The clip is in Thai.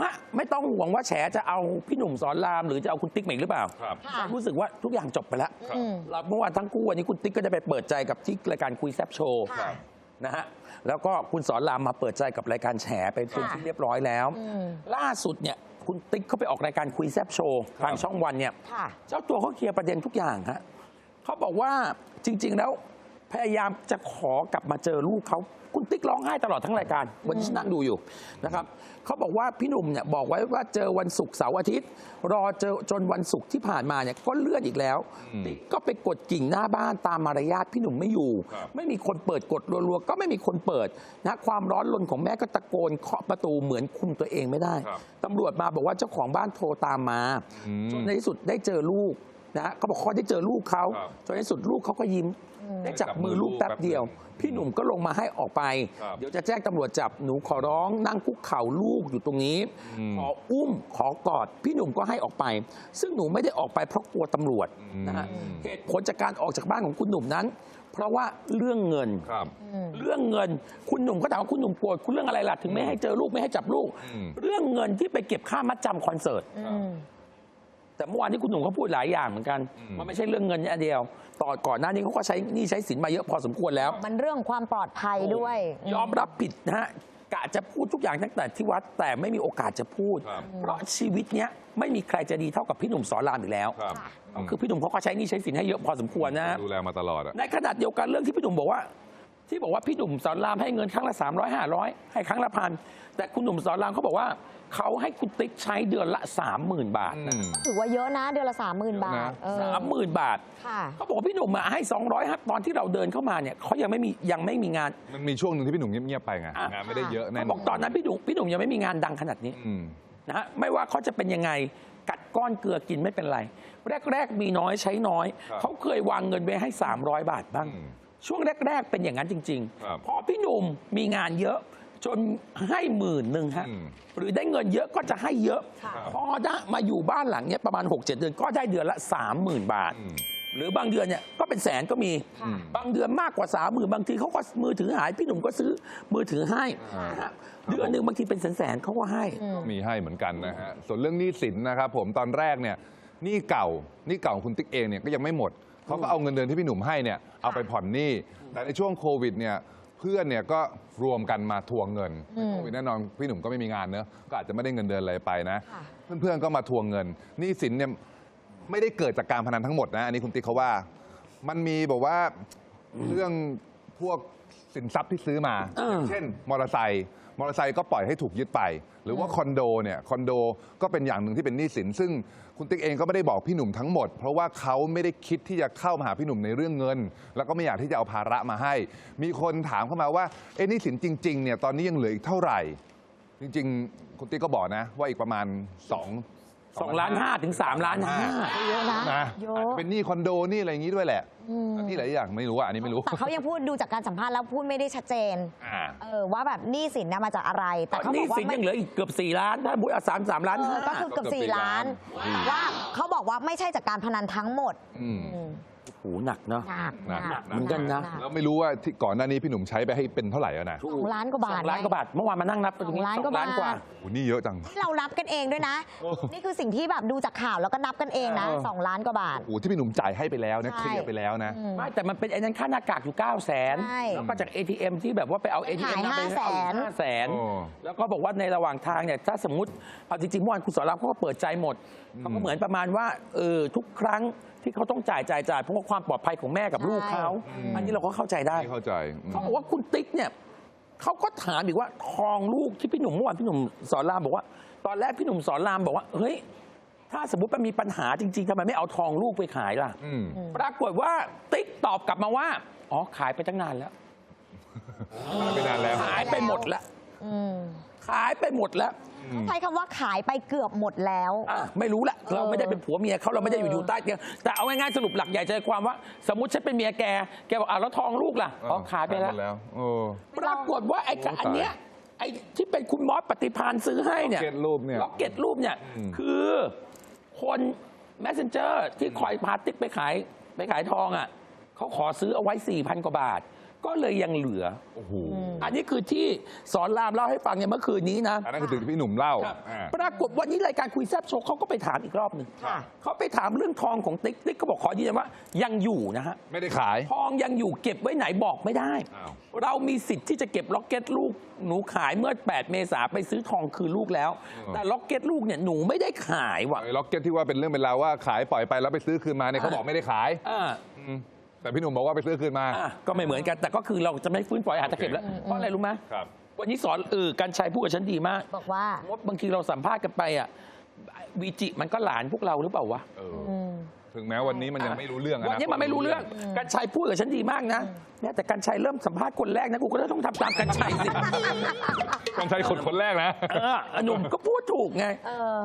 ฮะไม่ต้องห่วงว่าแฉจะเอาพี่หนุ่มสอนรามหรือจะเอาคุณติ๊กมาอีกหรือเปล่าครับค่ะรู้สึกว่าทุกอย่างจบไปแล้วครับอืมเราเมื่อวานทั้งคู่วันนี้คุณติ๊กก็ได้ไปเปิดใจกับที่รายการคุยแซบโชว์ค่ะ นะฮะแล้วก็คุณสอนรามมาเปิดใจกับรายการแฉไปเป็นค่ะที่เรียบร้อยแล้วอืมล่าสุดเนี่ยคุณติ๊กเขาไปออกรายการคุยแซบโชว์ทางช่องวันเนี่ย ค่ะ เจ้าตัวเขาเคลียร์ประเด็นทุกอย่างฮะเขาบอกว่าจริง ๆ แล้ว พยายามจะขอกลับมาเจอลูกเขาคุณติ๊กร้องไห้ตลอดทั้งรายการ วันนี้ฉันนั่งดูอยู่นะครับเขาบอกว่าพี่หนุ่มเนี่ยบอกไว้ว่าเจอวันศุกร์เสาร์อาทิตย์ รอเจอจนวันศุกร์ที่ผ่านมาเนี่ยก็เลื่อนอีกแล้วอืมติ๊กก็ไปกดกิ่งหน้าบ้านตามมารยาทพี่หนุ่มไม่อยู่ครับไม่มีคนเปิดกดรัวๆก็ไม่มีคนเปิดนะความร้อนรนของแม่ก็ตะโกนเคาะประตูเหมือนคุมตัวเองไม่ได้ครับตำรวจมาบอกว่าเจ้าของบ้านโทรตามมาอืมจนในที่สุดได้เจอลูก นะฮะเขาบอกเขาได้เจอลูกเขาครับจนในที่สุดลูกเขาก็ยิ้มได้จับมือลูกแป๊บเดียว พี่หนุ่มก็ลงมาให้ออกไป ครับ เดี๋ยวจะแจ้งตำรวจจับหนูขอร้อง นั่งคุกเข่าลูกอยู่ตรงนี้อืมขออุ้มขอกอด พี่หนุ่มก็ให้ออกไป ซึ่งหนูไม่ได้ออกไปเพราะกลัวตำรวจนะฮะอืมเหตุผลจากการออกจากบ้านของคุณหนุ่มนั้น เพราะว่าเรื่องเงิน ครับอืมเรื่องเงินคุณหนุ่มก็ถามว่าคุณหนุ่มโกรธคุณเรื่องอะไรล่ะถึงไม่ให้เจอลูกไม่ให้จับลูก อืม เรื่องเงินที่ไปเก็บค่ามัดจำคอนเสิร์ต อืม แต่เมื่อวานที่คุณหนุ่มเขาพูดหลายอย่างเหมือนกันอืมมันไม่ใช่เรื่องเงินอย่างเดียว ต่อก่อนหน้านี้เขาก็ใช้หนี่ใช้สินมาเยอะพอสมควรแล้ว มันเรื่องความปลอดภัยด้วยยอมรับผิดนะฮะกะจะพูดทุกอย่างตั้งแต่ที่วัดแต่ไม่มีโอกาสจะพูด ครับเพราะชีวิตเนี้ยไม่มีใครจะดีเท่ากับพี่หนุ่มสอนรามอีกแล้ว ครับก็คือพี่หนุ่มเขาก็ใช้หนี่ใช้สินให้เยอะพอสมควรนะดูแลมาตลอดอะ ในขณะเดียวกันเรื่องที่พี่หนุ่มบอกว่า ที่บอกว่าพี่หนุ่มสอนรามให้เงินครั้งละ 300 500 ให้ครั้งละพันแต่คุณหนุ่มสอนรามเขาบอกว่าเขาให้คุณติ๊กใช้เดือนละ 30,000 บาทอืมถือว่าเยอะนะเดือนละสามหมื่นบาทเยอะนะเออ สามหมื่นบาทค่ะ เขาบอกว่าพี่หนุ่มอะให้ 200ครับตอนที่เราเดินเข้ามาเนี่ยเขายังไม่มียังไม่มีงาน มันมีช่วงหนึ่งที่พี่หนุ่มเงียบๆไปไงอะ งานไม่ได้เยอะแน่เขานบอกตอนนั้นพี่หนุ่มพี่หนุ่มยังไม่มีงานดังขนาดนี้ อืม นะฮะไม่ว่าเขาจะเป็นยังไงกัดก้อนเกลือกินไม่เป็นไร แรก ๆ มีน้อยใช้น้อย ครับเขาเคยวางเงินไว้ให้ 300 บาทบ้าง อืม ช่วงแรก ๆ เป็นอย่างนั้นจริง ครับๆ พอพี่หนุ่มมีงานเยอะ จนให้หมื่นหนึ่งฮะ อืม หรือได้เงินเยอะก็จะให้เยอะ ค่ะ พอได้มาอยู่บ้านหลังเนี้ยประมาณ 6-7 เดือนก็ได้เดือนละ 30,000 บาทอืมหรือบางเดือนเนี่ยก็เป็นแสนก็มี ค่ะ บางเดือนมากกว่าสามหมื่นบางทีเขาก็มือถือหายพี่หนุ่มก็ซื้อมือถือให้อ่านนะฮะเดือนหนึ่งบางทีเป็นแสนๆเขาก็ให้ อืม มีให้เหมือนกันนะฮะ ส่วนเรื่องหนี้สินนะครับผมตอนแรกเนี่ยหนี้เก่าหนี้เก่าของคุณติ๊กเองเนี่ยก็ยังไม่หมด เขาก็เอาเงินเดือนที่พี่หนุ่มให้เนี่ยเอาไปผ่อนหนี้ แต่ในช่วงโควิดเนี่ยเพื่อนเนี่ยก็รวมกันมาทวงเงินอืมโควิดแน่นอนพี่หนุ่มก็ไม่มีงานเนอะก็อาจจะไม่ได้เงินเดือนอะไรไปนะค่ะเพื่อนๆก็มาทวงเงินหนี้สินเนี่ยไม่ได้เกิดจากการพนันทั้งหมดนะอันนี้คุณติ๊กเขาว่า มันมีแบบว่าเรื่องพวกสินทรัพย์ที่ซื้อมาเออเช่น มอเตอร์ไซค์ มอเตอร์ไซค์ก็ปล่อยให้ถูกยึดไป หรือว่าคอนโดเนี่ยคอนโดก็เป็นอย่างหนึ่งที่เป็นหนี้สิน ซึ่งคุณติ๊กเองก็ไม่ได้บอกพี่หนุ่มทั้งหมด เพราะว่าเขาไม่ได้คิดที่จะเข้ามาหาพี่หนุ่มในเรื่องเงิน แล้วก็ไม่อยากที่จะเอาภาระมาให้ มีคนถามเข้ามาว่าเอ้หนี้สินจริงๆเนี่ยตอนนี้ยังเหลืออีกเท่าไหร่ จริงๆ คุณติ๊กก็บอกนะ ว่าอีกประมาณ2สองล้านห้าถึงสามล้านห้าเยอะนะนะเยอาจอะจะเป็นหนี้คอนโดหนี้อะไรอย่างนี้ด้วยแหละ อืมที่หลายอย่างไม่รู้อะอันนี้ไม่รู้แต่เขายังพูดดูจากการสัมภาษณ์แล้วพูดไม่ได้ชัดเจน อ่าเออว่าแบบหนี้สินนะมาจากอะไร แต่เขาหบนี่อกว่าสินไม่ ยังเหลืออีกเกือบ 4 ล้าน ถ้าบุญสามสามล้านเอห้าอก็คือเกือบก็เกือบสี่สี่ล้านล้านแต่ว่าเขาบอกว่าไม่ใช่จากการพนันทั้งหมดอืม อืมโอ้โหหนักเนาะ หนักหนักหนัก เหมือนกันนะหกแล้วไม่รู้ว่าที่ก่อนหน้านี้พี่หนุ่มใช้ไปให้เป็นเท่าไหร่แล้วนะสองล้านกว่าบาทสองล้านกว่าบาท เมื่อวานมานั่งนับตรงนี้สองล้านสองล้านกกว่าว่า บาท โอ้นี่เยอะจังเรานับกันเองด้วยนะ นี่คือสิ่งที่แบบดูจากข่าวแล้วก็นับกันเองนะเออ สองล้านกว่าบาท โอ้ที่พี่หนุ่มจ่ายให้ไปแล้วนะใช่ เคลียร์ไปแล้วนะ อืม ไม่แต่มันเป็นไอ้นั้นค่าหน้ากากอยู่ 9 0 0แสนใช่แล้วก็จาก ATM ที่แบบว่าไปเอา ATM ขายมาไป500,000เอาห้าแสนโอ้ แล้วก็บอกว่าในระหว่างทางเนี่ยถ้าสมมติเอาจริงๆเมื่อวานคุณสอนรามเขาก็เปิดใจหมดเขาก็เหมือนประมาณว่าเออทุกครั้ง ที่เขาต้องจ่ายจ่ายจ่ายเพราะว่าความปลอดภัยของแม่กับลูกเขาใช่อันนี้เราก็เข้าใจได้ ไม่เข้าใจอืม เขาบอกว่าคุณติ๊กเนี่ยเขาก็ถามอีกว่าทองลูกที่พี่หนุ่มเมื่อวานพี่หนุ่มสอนรามบอกว่า ตอนแรกพี่หนุ่มสอนรามบอกว่าเฮ้ยถ้าสมมติมันมีปัญหาจริงๆทำไมไม่เอาทองลูกไปขายล่ะ อืม ปรากฏว่าติ๊กตอบกลับมาว่า อ๋อขายไปตั้งนานแล้วไปนานแล้ว ขายไปหมดแล้ว อืม ขายไปหมดแล้วอืม ใช้คำว่าขายไปเกือบหมดแล้ว อะไม่รู้แหละเราไม่ได้เป็นผัวเมียเขาเราไม่ได้อยู่อยู่ใต้เตียงแต่เอาง่ายๆสรุปหลักใหญ่ใจความว่า สมมติฉันเป็นเมียแกแกบอกอะแล้วทองลูกล่ะอ๋อขายไปแล้ว หมดแล้วโอ้ ปรากฏว่าไอ้กับโอ้อันเนี้ยไอ้ที่เป็นคุณมอสปฏิพานซื้อให้เนี่ยล็อกเก็ตรูปเนี่ยล็อกเก็ตรูปเนี่ยอืม คือคน messenger ที่คอยพาติ๊กไปขายไปขายทองอะเขาขอซื้อเอาไว้ 4,000 กว่าบาท ก็เลยยังเหลือ โอ้โหอันนี้คือที่สอนรามเล่าให้ฟังเนี่ยเมื่อคืนนี้นะ อันนั้นคือสิ่งที่พี่หนุ่มเล่าครับอ่า ปรากฏวันนี้รายการคุยแซบโชว์เขาก็ไปถามอีกรอบหนึ่งค่ะ เขาไปถามเรื่องทองของติ๊กติ๊กก็บอกขอยืนยันว่ายังอยู่นะฮะ ไม่ได้ขาย ทองยังอยู่เก็บไว้ไหนบอกไม่ได้ อ้าว เรามีสิทธิ์ที่จะเก็บล็อกเก็ตลูกหนูขายเมื่อ 8 เมษาไปซื้อทองคืนลูกแล้ว แต่ล็อกเก็ตลูกเนี่ยหนูไม่ได้ขายว่ะไอ้ล็อกเก็ตที่ว่าเป็นเรื่องเป็นราวว่าขายปล่อยไปแล้วไปซื้อคืนมาเนี่ยเขาบอกไม่ได้ขาย อ่าอืม แต่พี่หนุ่มบอกว่าไปซื้อคืนมา อะก็ไม่เหมือนกันแต่ก็คือเราจะไม่ฟื้นปล่อยอาจจะเก็บแล้วเพราะอะไรรู้ไหมครับ วันนี้สอนเออกันชัยพูดกับฉันดีมากบอกว่า ว่าบางทีเราสัมภาษณ์กันไปอะวีจิมันก็หลานพวกเราหรือเปล่าวะเอออืม ถึงแม้วันนี้มันยังไม่รู้เรื่องอะวันนี้มันไม่รู้เรื่องกันชัยพูดกับฉันดีมากนะเนี่ยแต่กันชัยเริ่มสัมภาษณ์คนแรกนะกูก็ต้องทำตามกันชัยสิคนใช้คนคนแรกนะ เอออะหนุ่มก็พูดถูกไง เออ